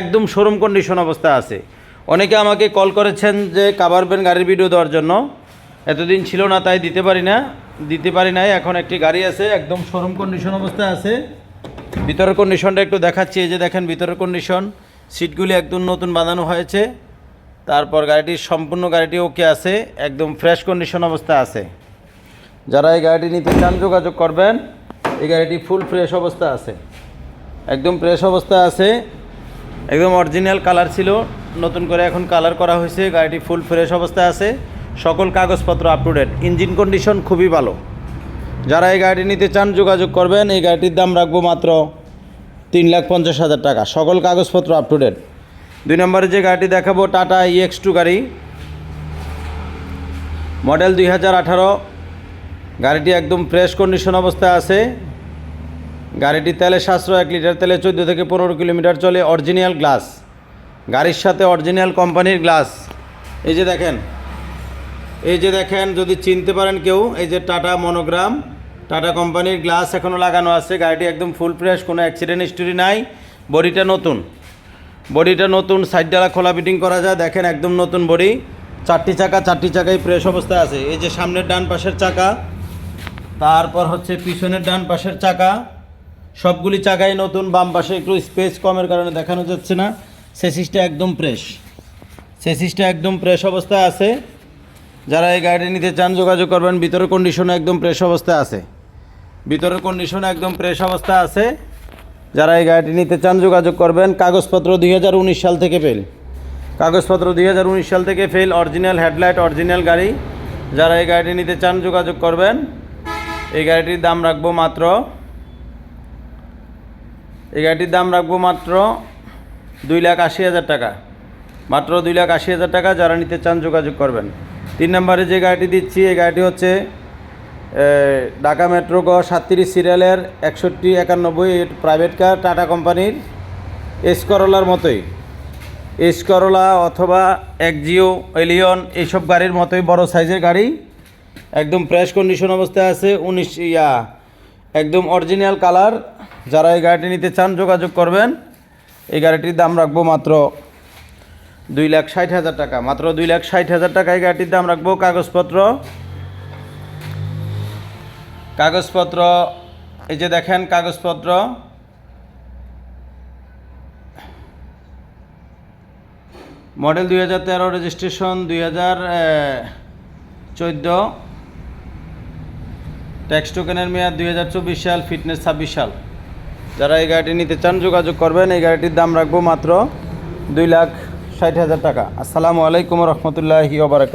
একদম showroom condition অবস্থা আছে। অনেকে আমাকে কল করেছেন যে কাবার ব্যান গাড়ির ভিডিও দেওয়ার জন্য। এতদিন ছিল না, তাই দিতে পারি না। দিতে পারি নাই, এখন একটি গাড়ি আছে, একদম শোরুম কন্ডিশন অবস্থায় আছে। ভিতরের কন্ডিশনটা একটু দেখাচ্ছি, এই যে দেখেন ভিতরের কন্ডিশন সিটগুলি একদম নতুন বাঁধানো হয়েছে। তারপর গাড়িটির সম্পূর্ণ গাড়িটি ওকে আছে, একদম ফ্রেশ কন্ডিশন অবস্থা আছে। যারা এই গাড়িটি নিতে চান, যোগাযোগ করবেন। এই গাড়িটি ফুল ফ্রেশ অবস্থা আছে। একদম ফ্রেশ অবস্থা আছে। একদম অরিজিনাল কালার ছিল। নতুন করে এখন কালার করা হয়েছে। গাড়িটি ফুল ফ্রেশ অবস্থায় আছে। সকল কাগজপত্র up to date engine condition খুবই ভালো। যারা এই গাড়িটি নিতে চান, যোগাযোগ করবেন। এই গাড়িটির দাম রাখব মাত্র তিন লাখ পঞ্চাশ হাজার টাকা। সকল কাগজপত্র আপ টু ডেট দুই নম্বরে যে গাড়িটি দেখাবো টাটা ইএক্স টু গাড়ি। মডেল দুই হাজার আঠারো। গাড়িটি একদম ফ্রেশ কন্ডিশন অবস্থায় আছে। গাড়িটি তেলে সাশ্রয় এক লিটার তেলে চোদ্দ থেকে পনেরো কিলোমিটার চলে অরিজিনাল গ্লাস। গাড়ির সাথে অরিজিনাল কোম্পানির গ্লাস। এই যে দেখেন, এই যে দেখেন, যদি চিনতে পারেন কেউ, এই যে টাটা মনোগ্রাম, টাটা কোম্পানির গ্লাস এখনও লাগানো আছে। গাড়িটি একদম ফুল ফ্রেশ, কোনো অ্যাক্সিডেন্ট হিস্টোরি নাই। বডিটা নতুন। বডিটা নতুন সাইড ডালা খোলা ফিটিং করা যায়। দেখেন, একদম নতুন বডি। চারটি চাকা, চারটি চাকায় ফ্রেশ অবস্থায় আছে। এই যে সামনের ডান পাশের চাকা, তারপর হচ্ছে পিছনের ডান পাশের চাকা। সবগুলি চাকাই নতুন, বাম পাশে একটু স্পেস কমের কারণে দেখানো যাচ্ছে না। সেসিসটা একদম ফ্রেশ সেসিসটা একদম ফ্রেশ অবস্থায় আছে। যারা এই গাড়ি নিতে চান, যোগাযোগ করবেন। ভিতরের কন্ডিশন একদম ফ্রেশ অবস্থায় আছে। ভিতরের কন্ডিশন একদম ফ্রেশ অবস্থায় আছে। যারা এই গাড়িটি নিতে চান, যোগাযোগ করবেন। কাগজপত্র দুই হাজার উনিশ সাল থেকে ফেল কাগজপত্র দুই হাজার উনিশ সাল থেকে ফেল অরিজিনাল হেডলাইট অরিজিনাল গাড়ি। যারা এই গাড়িটি নিতে চান, যোগাযোগ করবেন। এই গাড়িটির দাম রাখব মাত্র এই গাড়িটির দাম রাখব মাত্র দুই লাখ আশি হাজার টাকা। মাত্র দুই লাখ আশি হাজার টাকা যারা নিতে চান যোগাযোগ করবেন। তিন নম্বরে যে গাড়িটি দিচ্ছি, এই গাড়িটি হচ্ছে ঢাকা মেট্রো গ সাতত্রিশ সিরিয়ালের একষট্টি একানব্বই প্রাইভেট কার টাটা কোম্পানির এস করলার মতোই। এস করলা অথবা একজিও এলিয়ন এইসব গাড়ির মতোই বড় সাইজের গাড়ি। একদম ফ্রেশ কন্ডিশন অবস্থায় আছে, উনিশ, ইয়া, একদম অরিজিনাল কালার যারা এই গাড়িটি নিতে চান, যোগাযোগ করবেন। এই গাড়িটির দাম রাখব মাত্র দুই লাখ ষাট হাজার টাকা। মাত্র দুই লাখ ষাট হাজার টাকা এই গাড়িটির দাম রাখব কাগজপত্র। কাগজপত্র, এই যে দেখেন কাগজপত্র। মডেল দুই হাজার তেরো, রেজিস্ট্রেশন দুই হাজার চোদ্দ। ট্যাক্স টোকেনের মেয়াদ দুই হাজার চব্বিশ সাল, ফিটনেস ছাব্বিশ সাল। যারা এই গাড়িটি নিতে চান, যোগাযোগ করবেন। এই গাড়িটির দাম রাখব মাত্র দুই লাখ ষাট হাজার টাকা। আসসালামু আলাইকুম রহমতুল্লাহি ওবরাকাত